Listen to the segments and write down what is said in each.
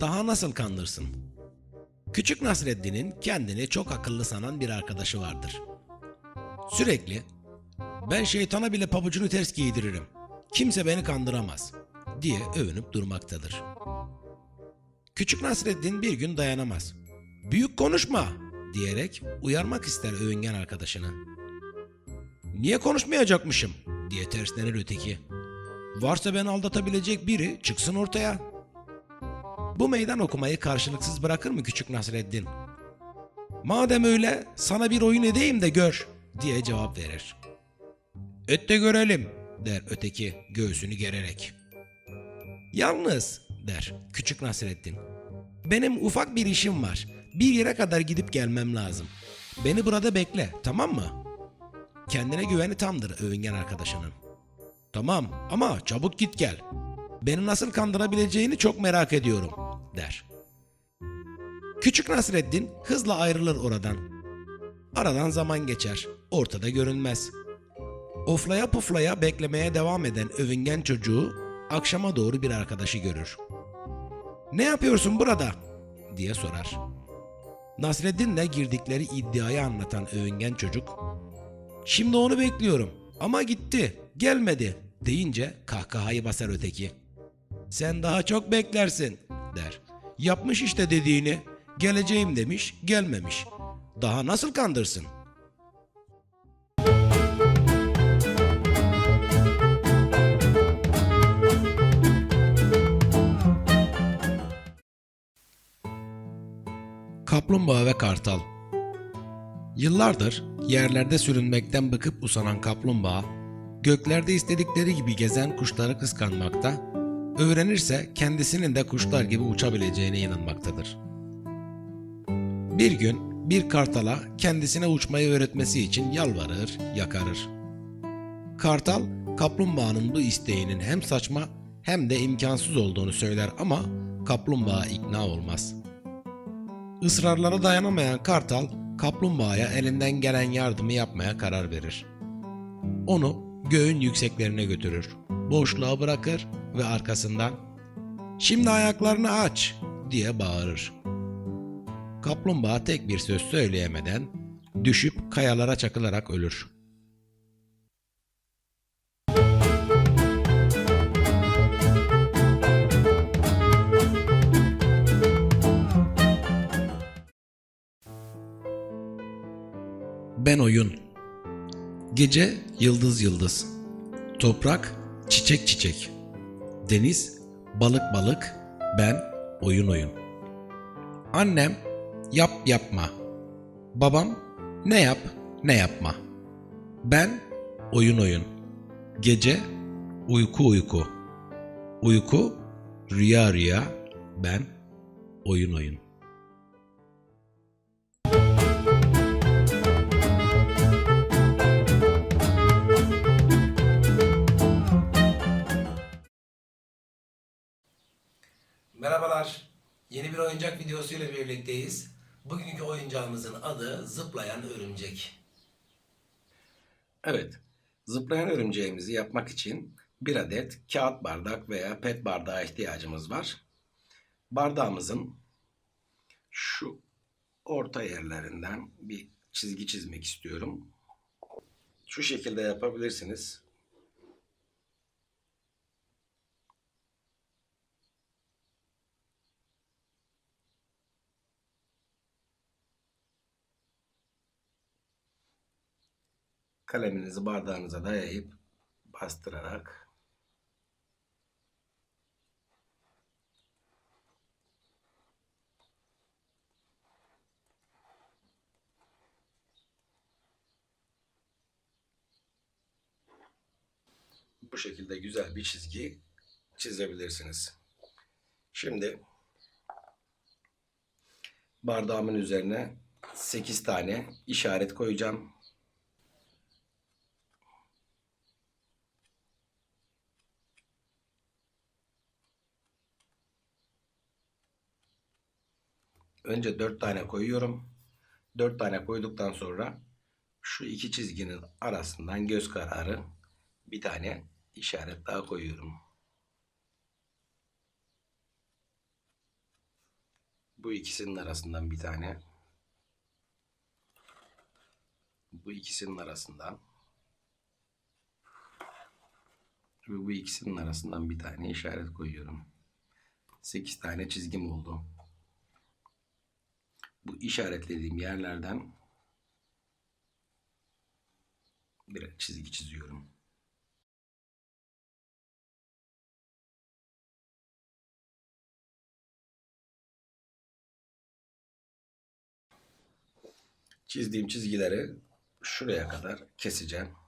daha nasıl kandırsın? Küçük Nasreddin'in kendini çok akıllı sanan bir arkadaşı vardır. Sürekli ben şeytana bile pabucunu ters giydiririm. Kimse beni kandıramaz diye övünüp durmaktadır. Küçük Nasreddin bir gün dayanamaz. Büyük konuşma diyerek uyarmak ister övüngen arkadaşını. Niye konuşmayacakmışım diye terslenir öteki. Varsa beni aldatabilecek biri çıksın ortaya. Bu meydan okumayı karşılıksız bırakır mı küçük Nasreddin? Madem öyle sana bir oyun edeyim de gör diye cevap verir. Et de görelim der öteki göğsünü gererek. Yalnız der küçük Nasreddin. Benim ufak bir işim var. Bir yere kadar gidip gelmem lazım. Beni burada bekle tamam mı? Kendine güveni tamdır övüngen arkadaşının. Tamam ama çabuk git gel. Beni nasıl kandırabileceğini çok merak ediyorum der. Küçük Nasreddin hızla ayrılır oradan. Aradan zaman geçer. Ortada görünmez. Oflaya puflaya beklemeye devam eden övüngen çocuğu akşama doğru bir arkadaşı görür. Ne yapıyorsun burada? diye sorar. Nasreddin'le girdikleri iddiayı anlatan övüngen çocuk, Şimdi onu bekliyorum ama gitti, gelmedi deyince kahkahayı basar öteki. Sen daha çok beklersin der. Yapmış işte dediğini, geleceğim demiş, gelmemiş. Daha nasıl kandırsın? Kaplumbağa ve Kartal Yıllardır yerlerde sürünmekten bıkıp usanan kaplumbağa, göklerde istedikleri gibi gezen kuşları kıskanmakta, öğrenirse kendisinin de kuşlar gibi uçabileceğine inanmaktadır. Bir gün bir kartala kendisine uçmayı öğretmesi için yalvarır, yakarır. Kartal, kaplumbağanın bu isteğinin hem saçma hem de imkansız olduğunu söyler ama kaplumbağa ikna olmaz. Israrlara dayanamayan Kartal, kaplumbağaya elinden gelen yardımı yapmaya karar verir. Onu göğün yükseklerine götürür. Boşluğa bırakır ve arkasından "Şimdi ayaklarını aç." diye bağırır. Kaplumbağa tek bir söz söyleyemeden düşüp kayalara çakılarak ölür. Ben oyun. Gece yıldız yıldız. Toprak çiçek çiçek. Deniz balık balık. Ben oyun oyun. Annem yap yapma. Babam ne yap ne yapma. Ben oyun oyun. Gece uyku uyku. Uyku rüya rüya. Ben oyun oyun. Oyuncak videosu ile birlikteyiz. Bugünkü oyuncağımızın adı zıplayan örümcek. Evet, zıplayan örümceğimizi yapmak için bir adet kağıt bardak veya pet bardağa ihtiyacımız var. Bardağımızın şu orta yerlerinden bir çizgi çizmek istiyorum. Şu şekilde yapabilirsiniz. Kaleminizi bardağınıza dayayıp bastırarak bu şekilde güzel bir çizgi çizebilirsiniz. Şimdi bardağımın üzerine 8 tane işaret koyacağım. Önce 4 tane koyuyorum. 4 tane koyduktan sonra şu iki çizginin arasından göz kararı bir tane işaret daha koyuyorum. Bu ikisinin arasından bir tane. Bu ikisinin arasından. Ve bu ikisinin arasından bir tane işaret koyuyorum. 8 tane çizgim oldu. Bu işaretlediğim yerlerden bir çizgi çiziyorum. Çizdiğim çizgileri şuraya kadar keseceğim.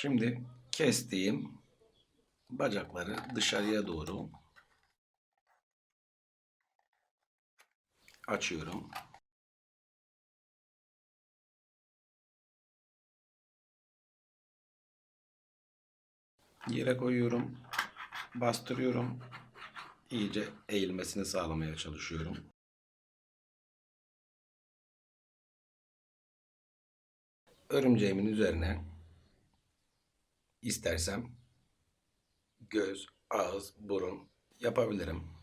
Şimdi kestiğim bacakları dışarıya doğru açıyorum. Yere koyuyorum. Bastırıyorum. İyice eğilmesini sağlamaya çalışıyorum. Örümceğimin üzerine istersem göz, ağız, burun yapabilirim.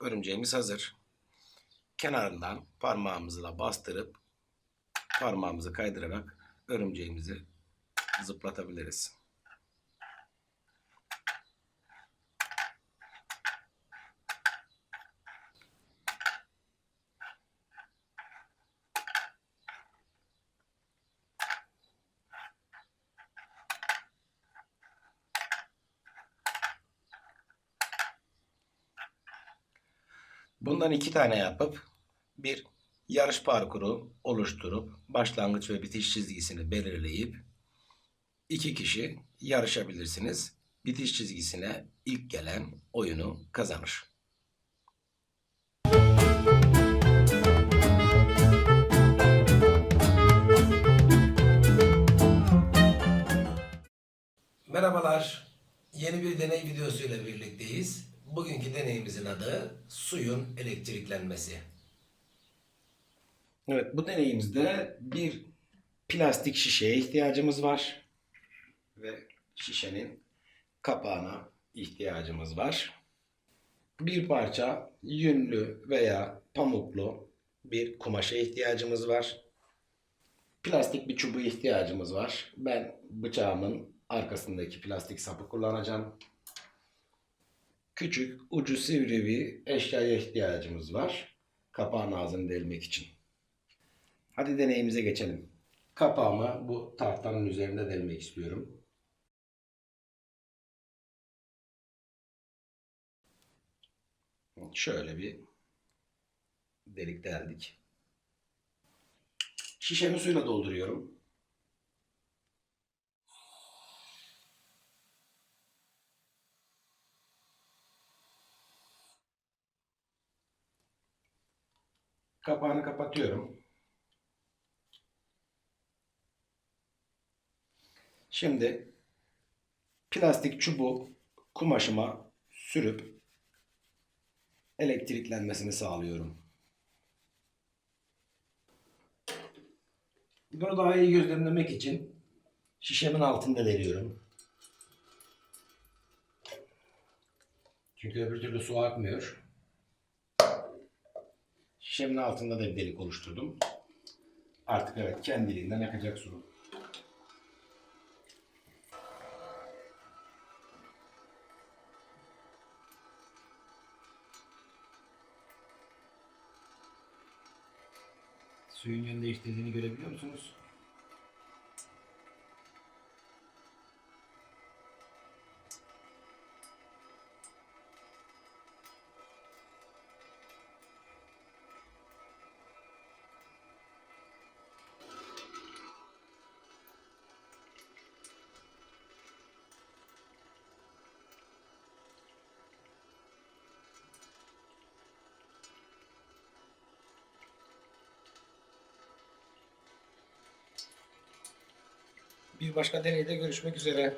Örümceğimiz hazır. Kenarından parmağımızla bastırıp parmağımızı kaydırarak örümceğimizi zıplatabiliriz. Bundan iki tane yapıp bir yarış parkuru oluşturup başlangıç ve bitiş çizgisini belirleyip iki kişi yarışabilirsiniz. Bitiş çizgisine ilk gelen oyunu kazanır. Merhabalar. Yeni bir deney videosu ile birlikteyiz. Bugünkü deneyimizin adı suyun elektriklenmesi. Evet, bu deneyimizde bir plastik şişeye ihtiyacımız var ve şişenin kapağına ihtiyacımız var. Bir parça yünlü veya pamuklu bir kumaşa ihtiyacımız var. Plastik bir çubuğa ihtiyacımız var. Ben bıçağımın arkasındaki plastik sapı kullanacağım. Küçük, ucu sivri bir eşyaya ihtiyacımız var. Kapağın ağzını delmek için. Hadi deneyimize geçelim. Kapağımı bu tahtanın üzerinde delmek istiyorum. Şöyle bir delik deldik. Şişemi suyla dolduruyorum. Kapağını kapatıyorum. Şimdi plastik çubuğu kumaşıma sürüp elektriklenmesini sağlıyorum. Bunu daha iyi gözlemlemek için şişemin altında deliyorum. Çünkü öbür türlü su akmıyor. Şişemin altında da bir delik oluşturdum. Artık evet kendiliğinden akacak su. Suyun yön değiştirdiğini görebiliyor musunuz? Bir başka deneyde görüşmek üzere.